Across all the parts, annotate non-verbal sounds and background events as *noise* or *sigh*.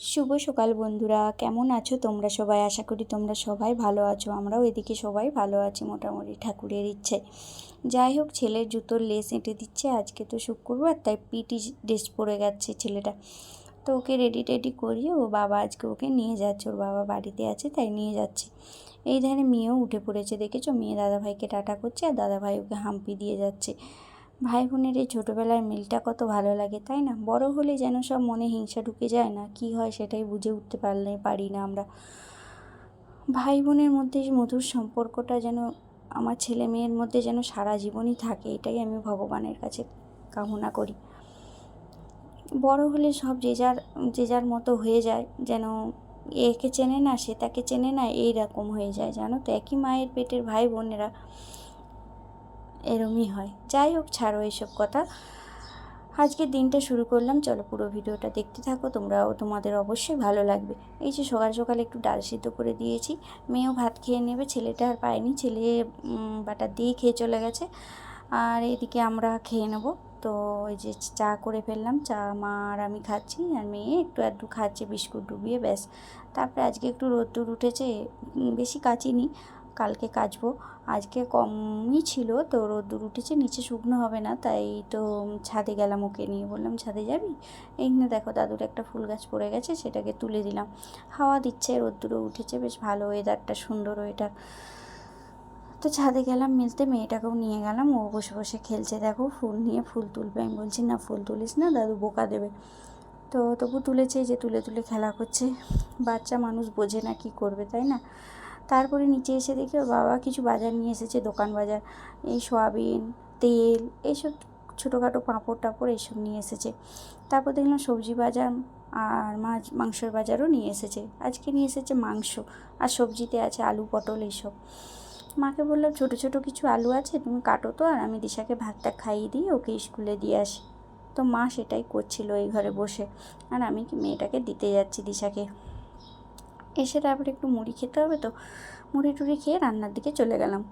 শুভ সকাল বন্ধুরা। কেমন আছো তোমরা সবাই? আশা করি তোমরা সবাই ভালো আছো। আমরাও এদিকে সবাই ভালো আছি মোটামুটি ঠাকুরের ইচ্ছে। যাই হোক, ছেলের জুতোর লেস এঁটে দিচ্ছে। আজকে তো শুক্রবার, তাই পিটি ড্রেস পরে যাচ্ছে ছেলেটা। তো ওকে রেডি টেডি করিয়ে ও বাবা আজকে ওকে নিয়ে যাচ্ছে। ওর বাবা বাড়িতে আছে, তাই নিয়ে যাচ্ছে। এই ধারে মেয়েও উঠে পড়েছে, দেখেছ? মেয়ে দাদাভাইকে টাটা করছে আর দাদাভাই ওকে হাম্পি দিয়ে যাচ্ছে। ভাই বোনের এই ছোটোবেলার মিলটা কত ভালো লাগে, তাই না? বড় হলে যেন সব মনে হিংসা ঢুকে যায় না, কি হয় সেটাই বুঝে উঠতে পারলে পারি না আমরা। ভাই বোনের মধ্যে মধুর সম্পর্কটা যেন আমার ছেলে মেয়ের মধ্যে যেন সারা জীবনই থাকে, এটাই আমি ভগবানের কাছে কামনা করি। বড় হলে সব যে যার যে যার মতো হয়ে যায়, যেন একে চেনে না, সে তাকে চেনে না, এই রকম হয়ে যায়, জানো তো? একই মায়ের পেটের ভাই বোনেরা এরমই হয়। যাই হোক, ছাড়ো এইসব কথা। আজকে দিনটা শুরু করলাম। চলো পুরো ভিডিওটা দেখতে থাকো। তোমরাও, তোমাদের অবশ্যই ভালো লাগবে। এই যে সকাল সকাল একটু ডাল সিদ্ধ করে দিয়েছি। মেয়েও ভাত খেয়ে নেবে। ছেলেটা আর পায়নি। ছেলে বাটার দিয়ে খেয়ে চলে গেছে। আর এদিকে আমরা খেয়ে নেব। তো ওই যে চা করে ফেললাম। চা মা আর আমি খাচ্ছি। আর মেয়ে একটু আধটু খাচ্ছে, বিস্কুট ডুবিয়ে, ব্যাস। তারপরে আজকে একটু রোদ্দুর উঠেছে। বেশি কাচিনি। কালকে কাচবো। আজকে কমই ছিল, তো রোদ্দুর উঠেছে, নিচে শুকনো হবে না, তাই তো ছাদে গেলাম ওকে নিয়ে। বললাম, ছাদে যাবি? এইখানে দেখো, দাদুর একটা ফুল গাছ পড়ে গেছে, সেটাকে তুলে দিলাম। হাওয়া দিচ্ছে, রোদ্দুরও উঠেছে, বেশ ভালো ওয়েদারটা সুন্দর ওয়েদার তো ছাদে গেলাম, মিলতে মেয়েটাকেও নিয়ে গেলাম, ও বসে বসে খেলছে, দেখো, ফুল নিয়ে ফুল তুলবে। আমি বলছি, না, ফুল তুলিস না, দাদু বোকা দেবে। তো তবু তুলেছে যে তুলে তুলে খেলা করছে। বাচ্চা মানুষ বোঝে না কি করবে, তাই না? তারপরে নিচে এসে দেখি ওর বাবা কিছু বাজার নিয়ে এসেছে, দোকান বাজার। এই সয়াবিন, তেল, এইসব ছোটোখাটো পাঁপড় টাপড় এইসব নিয়ে এসেছে। তারপর দেখলাম সবজি বাজার আর মাছ, মাংসের বাজারও নিয়ে এসেছে। আজকে নিয়ে এসেছে মাংস আর সবজিতে আছে আলু, পটল এইসব। মাকে বললাম, ছোটো ছোটো কিছু আলু আছে, তুমি কাটো তো, আর আমি দিশাকে ভাতটা খাইয়ে দিই ওকে স্কুলে দিয়ে আসি। তো মা সেটাই করছিল এই ঘরে বসে। আর আমি মেয়েটাকে দিতে যাচ্ছি দিশাকে। এসে তারপরে একটু মুড়ি খেতে হবে তো, মুড়ি টুড়ি খেয়ে রান্নার দিকে চলে গেলাম।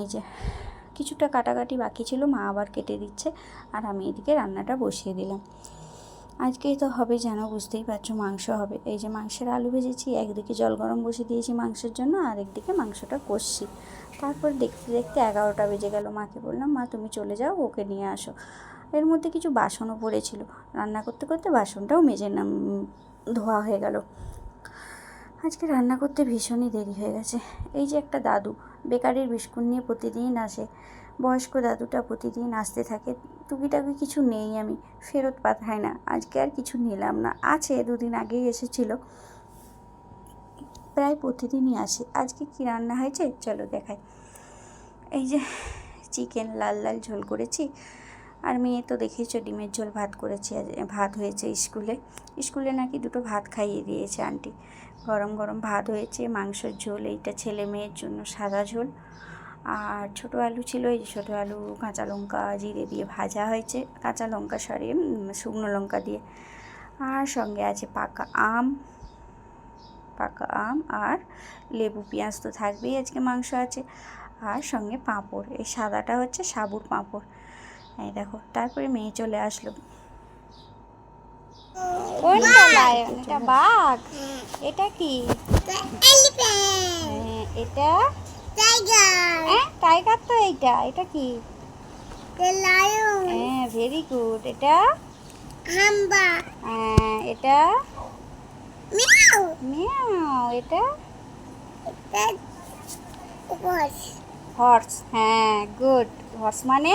এই যে, কিছুটা কাটাকাটি বাকি ছিল, মা আবার কেটে দিচ্ছে আর আমি এদিকে রান্নাটা বসিয়ে দিলাম। আজকেই তো হবে যেন বুঝতেই পারছ মাংস হবে। এই যে মাংসের আলু ভেজেছি, একদিকে জল গরম বসে দিয়েছি মাংসের জন্য আর একদিকে মাংসটা কষছি। তারপর দেখতে দেখতে এগারোটা বেজে গেল, মাকে বললাম, মা, তুমি চলে যাও, ওকে নিয়ে আসো। এর মধ্যে কিছু বাসনও পড়েছিল। রান্না করতে করতে বাসনটাও মেজে নাম, ধোয়া হয়ে গেল। আজকে রান্না করতে ভীষণই দেরি হয়ে গেছে। এই যে একটা দাদু, বেকারির বিস্কুট নিয়ে প্রতিদিন আসে। বয়স্ক দাদুটা প্রতিদিন আসতে থাকে। টুকিটাকি কিছু নেই আমি, ফেরত পাঠাই না। আজকে আর কিছু নিলাম না। আছে, দুদিন আগেই এসেছিল। প্রায় প্রতিদিনই আসে। আজকে কি রান্না হয়েছে? চলো দেখাই। এই যে, চিকেন লাল লাল ঝোল করেছি। আর মেয়ে তো দেখেইছো ডিমের ঝোল ভাত করেছি ভাত হয়েছে স্কুলে। স্কুলে নাকি দুটো ভাত খাইয়ে দিয়েছে আন্টি। গরম গরম ভাত হয়েছে, মাংসের ঝোল, এইটা ছেলে মেয়ের জন্য সাদা ঝোল। আর ছোটো আলু ছিল, এই ছোটো আলু, কাঁচা লঙ্কা, জিরে দিয়ে ভাজা হয়েছে, কাঁচা লঙ্কা, সরি শুকনো লঙ্কা দিয়ে। আর সঙ্গে আছে পাকা আম পাকা আম আর লেবু পেঁয়াজ তো থাকবেই, আজকে মাংস আছে। আর সঙ্গে পাঁপড়, এই সাদাটা হচ্ছে সাবুর পাঁপড়। এই দেখো তারপরে মেয়ে চলে আসলো। কোনটা লায়ন এটা বাঘ। এটা কি? হ্যাঁ, এটা? হ্যাঁ টাইগার তো এইটা। এটা কি? হ্যাঁ ভেরি গুড এটা? হ্যাঁ এটা? মিয়াও এটা? হর্স হ্যাঁ গুড হর্স মানে?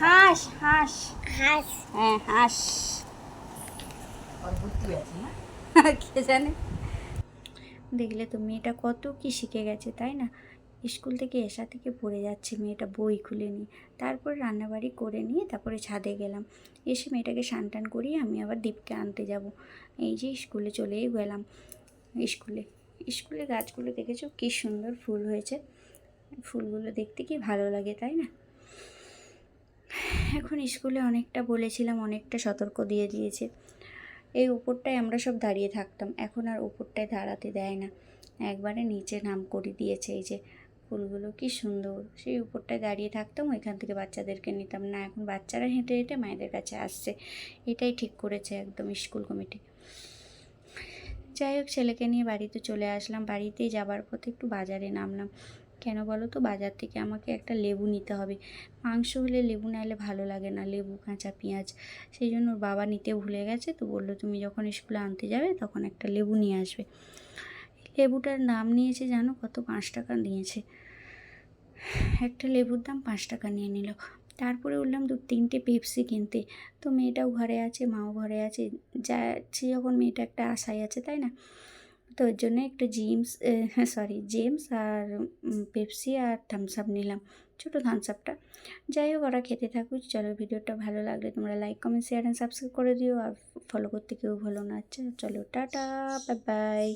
হাঁস হাঁস হ্যাঁ হাঁস *laughs* কে জানে? দেখলে তো মেয়েটা কত কি শিখে গেছে তাই না? স্কুল থেকে এসা থেকে পড়ে যাচ্ছে মেয়েটা বই খুলে নিয়ে। তারপর রান্নাবাড়ি করে নিয়ে তারপরে ছাদে গেলাম। এসে মেয়েটাকে স্নান টান করিয়ে আমি আবার দীপকে আনতে যাব। এই যে স্কুলে চলেই গেলাম। স্কুলে স্কুলে গাছগুলো দেখেছ? কী সুন্দর ফুল হয়েছে। ফুলগুলো দেখতে কি ভালো লাগে, তাই না? এখন স্কুলে অনেকটা বলেছিলাম, অনেকটা সতর্ক দিয়ে দিয়েছে। এই উপরটায় আমরা সব দাঁড়িয়ে থাকতাম, এখন আর উপরটায় দাঁড়াতে দেয় না। একবারে নিচে নাম করে দিয়েছে, এই যে ফুলগুলো কি সুন্দর। সেই উপরটায় দাঁড়িয়ে থাকতাম, ওইখান থেকে বাচ্চাদেরকে নিতাম। না, এখন বাচ্চারা হেঁটে হেঁটে মায়েদের কাছে আসছে। এটাই ঠিক করেছে একদম স্কুল কমিটি। যাই হোক, ছেলেকে নিয়ে বাড়িতে চলে আসলাম। বাড়িতেই যাবার পথে একটু বাজারে নামলাম। কেন বলো তো? বাজার থেকে আমাকে একটা লেবু নিতে হবে। মাংস হলে লেবু না এলে ভালো লাগে না, লেবু, কাঁচা পেঁয়াজ। সেই জন্য ওর বাবা নিতে ভুলে গেছে তো বলল, তুমি যখন স্কুলে আনতে যাবে তখন একটা লেবু নিয়ে আসবে। লেবুটার নাম নিয়েছে জানো? কত? পাঁচ টাকা নিয়েছে। একটা লেবুর দাম পাঁচ টাকা নিয়ে নিল। তারপরে উঠলাম দু তিনটে পেপসি কিনতে। তো মেয়েটাও ঘরে আছে, মাও ঘরে আছে। যাচ্ছি যখন মেয়েটা একটা আশায় আছে, তাই না? তো ওর জন্য একটু জিমস সরি জেমস আর পেপসি আর থামস আপ নিলাম ছোটো থামস আপটা যাই হোক ওরা খেতে থাকুক চলো ভিডিওটা ভালো লাগলে তোমরা like comment share and subscribe করে দিও আর ফলো করতে কেউ ভালো না। আচ্ছা চলো টাটা বাই বাই